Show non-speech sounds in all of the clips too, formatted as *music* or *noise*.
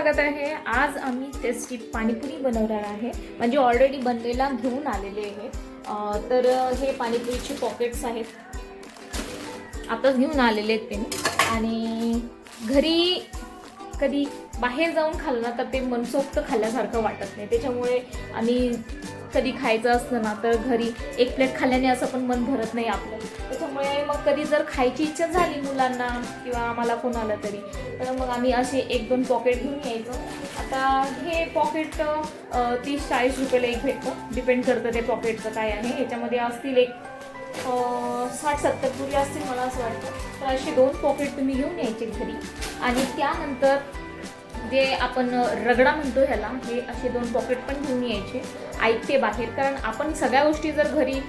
स्वागत आहे. आज आम्ही टेस्टी पाणीपुरी बनवणार आहे. म्हणजे ऑलरेडी बनलेला घेऊन आलेले आहे. तर हे पाणीपुरीचे पॉकेट्स आहेत. आताच घेऊन आलेले आहेत ते आणि घरी कधी बाहेर जाऊन खाल्लं ना तर ते मनसोक्त खाल्ल्यासारखं वाटत नाही. त्याच्यामुळे आम्ही कधी खायचं असलं ना तर घरी एक प्लेट खाल्ल्याने असं पण मन भरत नाही आपलं. त्याच्यामुळे मग कधी जर खायची इच्छा झाली मुलांना किंवा आम्हाला कोणाला तरी तर मग आम्ही असे एक दोन पॉकेट घेऊन यायचो. आता हे पॉकेट तीस चाळीस रुपयाला एक भेटतं. डिपेंड करतं ते पॉकेटचं काय आहे. ह्याच्यामध्ये असतील एक साठ सत्तर पुरी असतील मला असं वाटतं. तर असे दोन पॉकेट तुम्ही घेऊन यायचे घरी. आणि त्यानंतर जे आपण रगडा म्हणतो ह्याला हे असे दोन पॉकेट पण घेऊन यायचे. ऐकते बाहेर कारण आपण सगळ्या गोष्टी जर घरी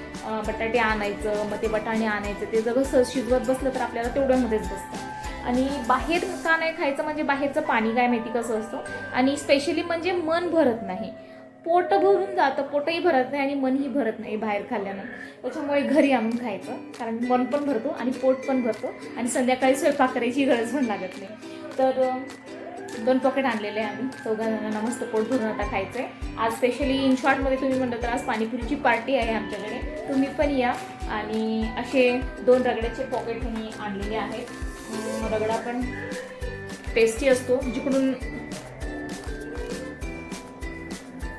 बटाटे आणायचं मग ते बटाणे आणायचं ते जर सहज शिजवत बसलं तर आपल्याला तेवढ्यामध्येच बसतं. आणि बाहेर का नाही खायचं? म्हणजे बाहेरचं पाणी काय माहिती कसं असतं? आणि स्पेशली म्हणजे मन भरत नाही. पोट भरून जातं पोटही भरत नाही आणि मनही भरत नाही बाहेर खाल्ल्यानं. त्याच्यामुळे घरी आणून खायचं कारण मन पण भरतो आणि पोट पण भरतो आणि संध्याकाळी स्वयंपाक करायची गरज पण लागत नाही. तर दोन पॉकेट आणलेले आहे आम्ही. चौघा जणांना मस्त पोट भरून आता खायचं आहे आज स्पेशली इन शॉर्टमध्ये तुम्ही म्हणलं तर आज पाणीपुरीची पार्टी आहे आमच्याकडे. तुम्ही पण या. आणि असे दोन रगड्याचे पॉकेट मी आणलेले आहेत. रगडा पण टेस्टी असतो. जिकडून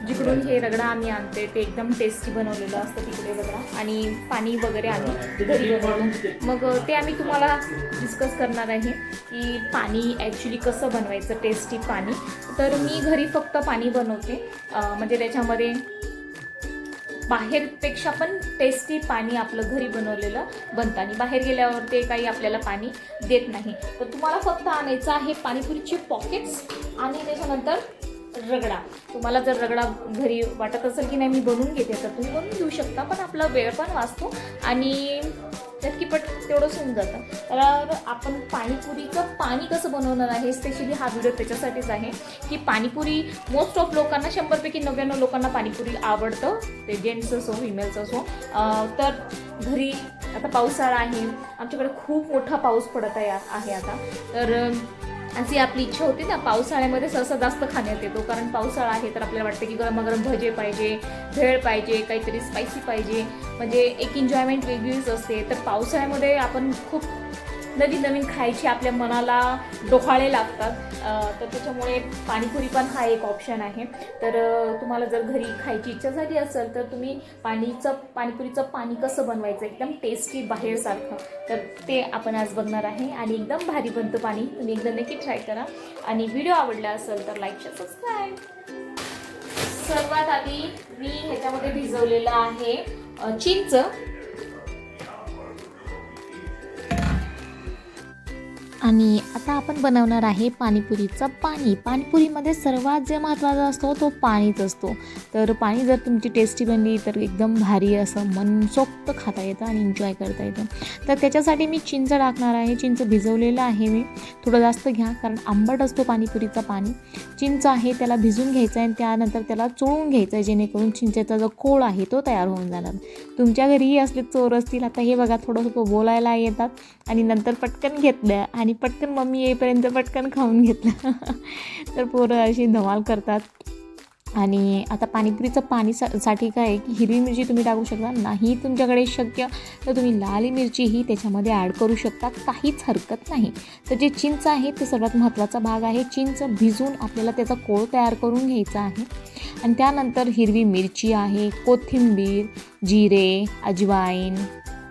जिकडून हे रगडा आम्ही आणते ते एकदम टेस्टी बनवलेलं असतं तिकडे रगडा. आणि पाणी वगैरे आम्ही घरी बनवतो. मग ते आम्ही तुम्हाला डिस्कस करणार आहे की पाणी ॲक्च्युली कसं बनवायचं टेस्टी पाणी. तर मी घरी फक्त पाणी बनवते. म्हणजे त्याच्यामध्ये बाहेरपेक्षा पण टेस्टी पाणी आपलं घरी बनवलेलं बनतं. आणि बाहेर गेल्यावर ते काही आपल्याला पाणी देत नाही. तर तुम्हाला फक्त आणायचं आहे पाणीपुरीचे पॉकेट्स आणि त्याच्यानंतर रगडा. तुम्हाला जर रगडा घरी वाटत असेल की नाही मी बनवून घेते तर तुम्ही बनवून घेऊ शकता पण आपला वेळ पण वाचतो आणि नक्कीपट तेवढंच होऊन जातं. तर आपण पाणीपुरीचं पाणी कसं बनवणार आहे स्पेशली हा व्हिडिओ त्याच्यासाठीच आहे की पाणीपुरी मोस्ट ऑफ लोकांना शंभरपैकी नव्याण्णव लोकांना पाणीपुरी आवडतं. ते जेंट्स असो फिमेल्स असो. तर घरी आता पावसाळा आहे. आमच्याकडे खूप मोठा पाऊस पडत आहे आहे आता. तर आणि अशी आपली इच्छा होती ना पावसाळ्यामध्ये सहसा जास्त खाण्यात येतो. कारण पावसाळा आहे तर आपल्याला वाटतं की गरमागरम भजे पाहिजे भेळ पाहिजे काहीतरी स्पायसी पाहिजे. म्हणजे एक एन्जॉयमेंट वेगळीच असते. तर पावसाळ्यामध्ये आपण खूप नवीन नवीन खायची आपल्या मनाला डोहाळे लागतात. तर त्याच्यामुळे पाणीपुरी पण हा एक ऑप्शन आहे. तर तुम्हाला जर घरी खायची इच्छा झाली असेल तर तुम्ही पाणीचं पाणीपुरीचं पाणी कसं बनवायचं एकदम टेस्टी बाहेरसारखं. तर ते आपण आज बघणार आहे आणि एकदम भारी बनतं पाणी तुम्ही एकदा नक्की ट्राय करा. आणि व्हिडिओ आवडला असेल तर लाईक शेअर सबस्क्राईब सर्वात आधी मी ह्याच्यामध्ये भिजवलेलं आहे चिंच. आणि आता आपण बनवणार आहे पाणीपुरीचं पाणी. पाणीपुरीमध्ये सर्वात जे महत्त्वाचा असतो तो पाणीच असतो. तर पाणी जर तुमची टेस्टी बनली तर एकदम भारी असं मनसोक्त खाता येतं आणि एन्जॉय करता येतं. तर त्याच्यासाठी मी चिंच टाकणार आहे. चिंच भिजवलेलं आहे मी. थोडं जास्त घ्या कारण आंबट असतो पाणीपुरीचं पाणी. चिंच आहे त्याला भिजून घ्यायचं आहे आणि त्यानंतर त्याला चोळून घ्यायचं आहे जेणेकरून चिंचेचा जो कोळ आहे तो तयार होऊन जाणार. तुमच्या घरीही असले चोर असतील. आता हे बघा थोडंसं बोलायला येतात आणि नंतर पटकन घेतलं आणि पटकन मम्मी येईपर्यंत पटकन खाऊन घेतलं. तर पोरं अशी धमाल करतात. आणि आता पाणीपुरीचं पाणी सा साठी काय की हिरवी मिरची तुम्ही टाकू शकता. नाही तुमच्याकडे शक्य तर तुम्ही लाल मिरचीही त्याच्यामध्ये ॲड करू शकता. काहीच हरकत नाही. तर जे चिंच आहे ते सर्वात महत्त्वाचा भाग आहे. चिंच भिजून आपल्याला त्याचा कोळ तयार करून घ्यायचा आहे. आणि त्यानंतर हिरवी मिरची आहे कोथिंबीर जिरे अजवाईन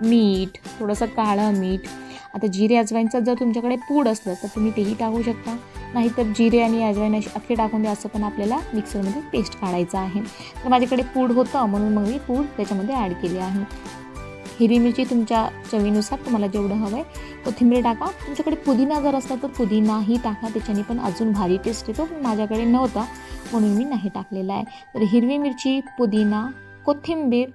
मीठ थोडंसं काळं मीठ आता जिरे अजवाईनचं जर तुमच्याकडे पूड असलं तर तुम्ही तेही टाकू शकता. नाहीतर जिरे आणि अजवाईन अशी अख्खे टाकून द्या असं पण आपल्याला मिक्सरमध्ये पेस्ट काढायचं आहे. तर माझ्याकडे पूड होतं म्हणून मग मी पूड त्याच्यामध्ये ॲड केली आहे. हिरवी मिरची तुमच्या चवीनुसार तुम्हाला जेवढं हवं आहे कोथिंबीर टाका. तुमच्याकडे पुदिना जर असला तर पुदिनाही टाका. त्याच्याने पण अजून भारी टेस्ट येतो. पण माझ्याकडे नव्हता म्हणून मी नाही टाकलेला आहे. तर हिरवी मिरची पुदिना कोथिंबीर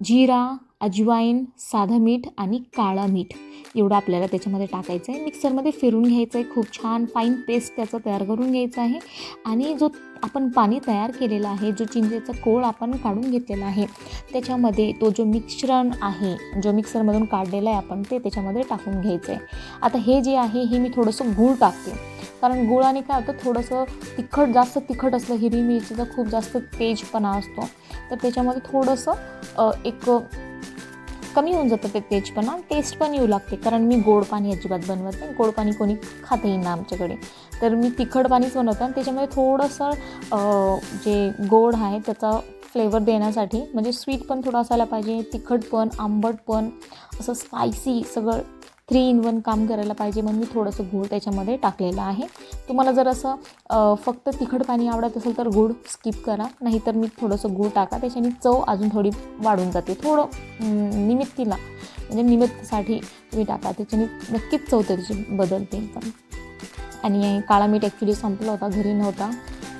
जिरा अजवाईन साधं मीठ आणि काळं मीठ. एवढं आपल्याला त्याच्यामध्ये टाकायचं आहे. मिक्सरमध्ये फिरून घ्यायचं आहे. खूप छान फाईन पेस्ट त्याचं तयार करून घ्यायचं आहे. आणि जो आपण पाणी तयार केलेलं आहे जो चिंचेचा कोळ आपण काढून घेतलेला आहे त्याच्यामध्ये तो जो मिश्रण आहे जो मिक्सरमधून काढलेला आहे आपण ते त्याच्यामध्ये टाकून घ्यायचं आहे. आता हे जे आहे हे मी थोडंसं गूळ टाकते. कारण गुळाने काय होतं थोडंसं तिखट जास्त तिखट असलं हिरवी मिरचीचा खूप जास्त तेजपणा असतो. तर त्याच्यामध्ये थोडंसं एक कमी होऊन जातं ते तेजपणा टेस्ट पण येऊ लागते. कारण मी गोड पाणी अजिबात बनवत नाही. गोड पाणी कोणी खाता येईना आमच्याकडे. तर मी तिखट पाणीच बनवते. आणि त्याच्यामध्ये थोडंसं जे गोड आहे त्याचा फ्लेवर देण्यासाठी म्हणजे स्वीट पण थोडं असायला पाहिजे तिखट पण आंबट पण असं स्पायसी सगळं थ्री इन वन काम करायला पाहिजे म्हणून मी थोडंसं गूळ त्याच्यामध्ये टाकलेलं आहे. तुम्हाला जर असं फक्त तिखट पाणी आवडत असेल तर गूळ स्किप करा. नाहीतर मी थोडंसं गूळ टाका. त्याच्याने चव अजून थोडी वाढून जाते. थोडं निमित्तीला म्हणजे निमित्तसाठी तुम्ही टाका. त्याच्याने नक्कीच चव त्याची बदलते पण आणि काळा मीठ ॲक्च्युली संपला होता. घरी नव्हता.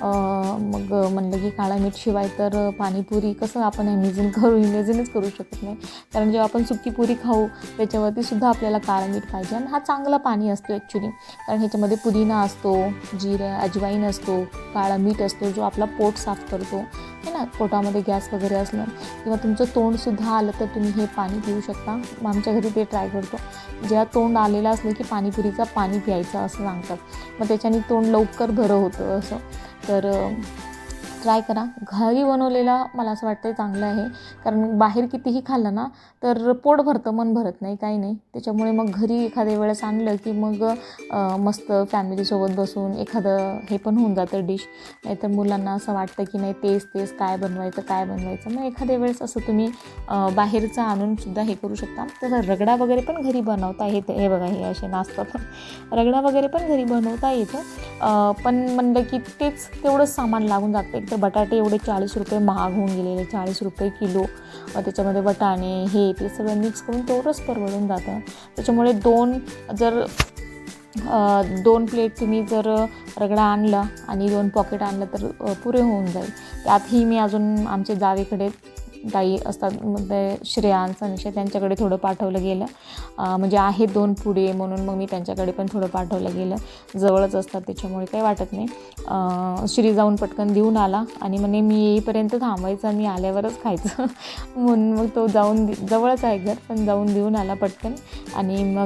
मग म्हणलं की काळा मीठ शिवाय तर पाणीपुरी कसं आपण इमेजिन करू इमेजिनच करू शकत नाही. कारण जेव्हा आपण सुकी पुरी खाऊ त्याच्यावरती सुद्धा आपल्याला काळा मीठ पाहिजे आणि हा चांगला पाणी असतो ॲक्च्युली कारण ह्याच्यामध्ये पुदिना असतो जिरे अजवाईन असतो काळा मीठ असतो जो आपला पोट साफ करतो. है ना? पोटामध्ये गॅस वगैरे असलं किंवा तुमचं तोंडसुद्धा आलं तर तुम्ही हे पाणी पिऊ शकता. मग आमच्या घरी ते ट्राय करतो. जेव्हा तोंड आलेलं असलं की पाणीपुरीचं पाणी प्यायचं असं सांगतात. मग त्याच्याने तोंड लवकर बरं होतं असं. तर ट्राय करा. घरी बनवलेला मला असं वाटतं चांगलं आहे. कारण बाहेर कितीही खाल्लं ना तर पोट भरतं मन भरत नाही काही नाही. त्याच्यामुळे मग घरी एखाद्या वेळेस आणलं की मग मस्त फॅमिलीसोबत बसून एखादं हे पण होऊन जातं डिश नाहीतर मुलांना असं वाटतं की नाही तेच तेच काय बनवायचं काय बनवायचं. मग एखाद्या वेळेस असं तुम्ही बाहेरचं आणून सुद्धा हे करू शकता. तसं रगडा वगैरे पण घरी बनवता येतं हे बघा हे असे नाचतात रगडा वगैरे पण घरी बनवता येतं. पण म्हणलं की तेच तेवढंच सामान लागून जातं. एकदम तर बटाटे एवढे चाळीस रुपये महाग होऊन गेलेले चाळीस रुपये किलो. त्याच्यामध्ये वटाणे हे ते सगळं मिक्स करून तेवढंच परवडून जातं. त्याच्यामुळे दोन जर दोन प्लेट तुम्ही जर रगडा आणला आणि दोन पॉकेट आणलं तर पुरे होऊन जाईल. त्यातही मी अजून आमच्या जावेकडे ताई असतात मग ते श्रेयांश त्यांच्याकडे थोडं पाठवलं गेलं. म्हणजे आहेत दोन पुढे म्हणून मग मी त्यांच्याकडे पण थोडं पाठवलं गेलं. जवळच असतात त्याच्यामुळे काही वाटत नाही. श्री जाऊन पटकन देऊन आला आणि म्हणे मी येईपर्यंत थांबायचं आणि आल्यावरच खायचं. *laughs* म्हणून मग तो जाऊन जवळच आहे घर पण जाऊन देऊन आला पटकन. आणि मग